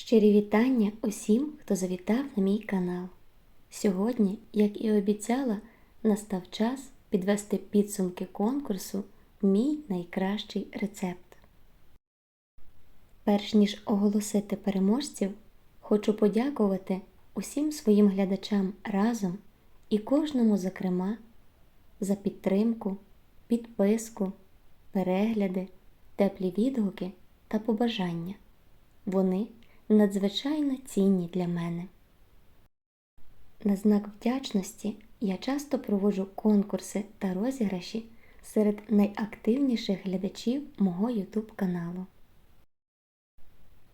Щирі вітання усім, хто завітав на мій канал. Сьогодні, як і обіцяла, настав час підвести підсумки конкурсу Мій найкращий рецепт. Перш ніж оголосити переможців, хочу подякувати усім своїм глядачам разом і кожному, зокрема, за підтримку, підписку, перегляди, теплі відгуки та побажання. Вони надзвичайно цінні для мене. На знак вдячності я часто проводжу конкурси та розіграші серед найактивніших глядачів мого YouTube каналу.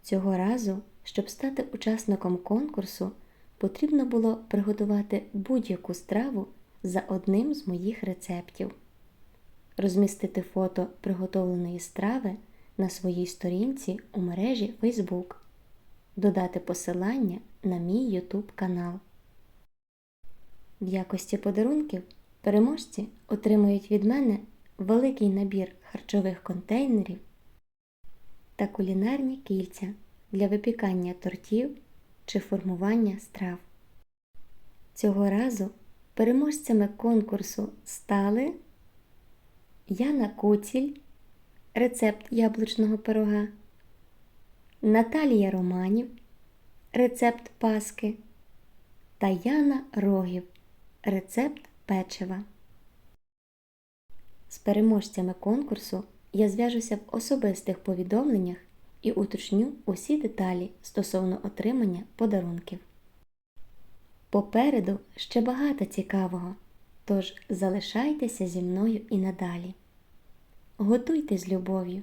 Цього разу, щоб стати учасником конкурсу, потрібно було приготувати будь-яку страву за одним з моїх рецептів, розмістити фото приготовленої страви на своїй сторінці у мережі Facebook, додати посилання на мій YouTube канал. В якості подарунків переможці отримують від мене великий набір харчових контейнерів та кулінарні кільця для випікання тортів чи формування страв. Цього разу переможцями конкурсу стали Яна Куціль, рецепт яблучного пирога, Наталія Романів, рецепт паски та Яна Рогів, рецепт печива. З переможцями конкурсу я зв'яжуся в особистих повідомленнях і уточню усі деталі стосовно отримання подарунків. Попереду ще багато цікавого, тож залишайтеся зі мною і надалі. Готуйте з любов'ю,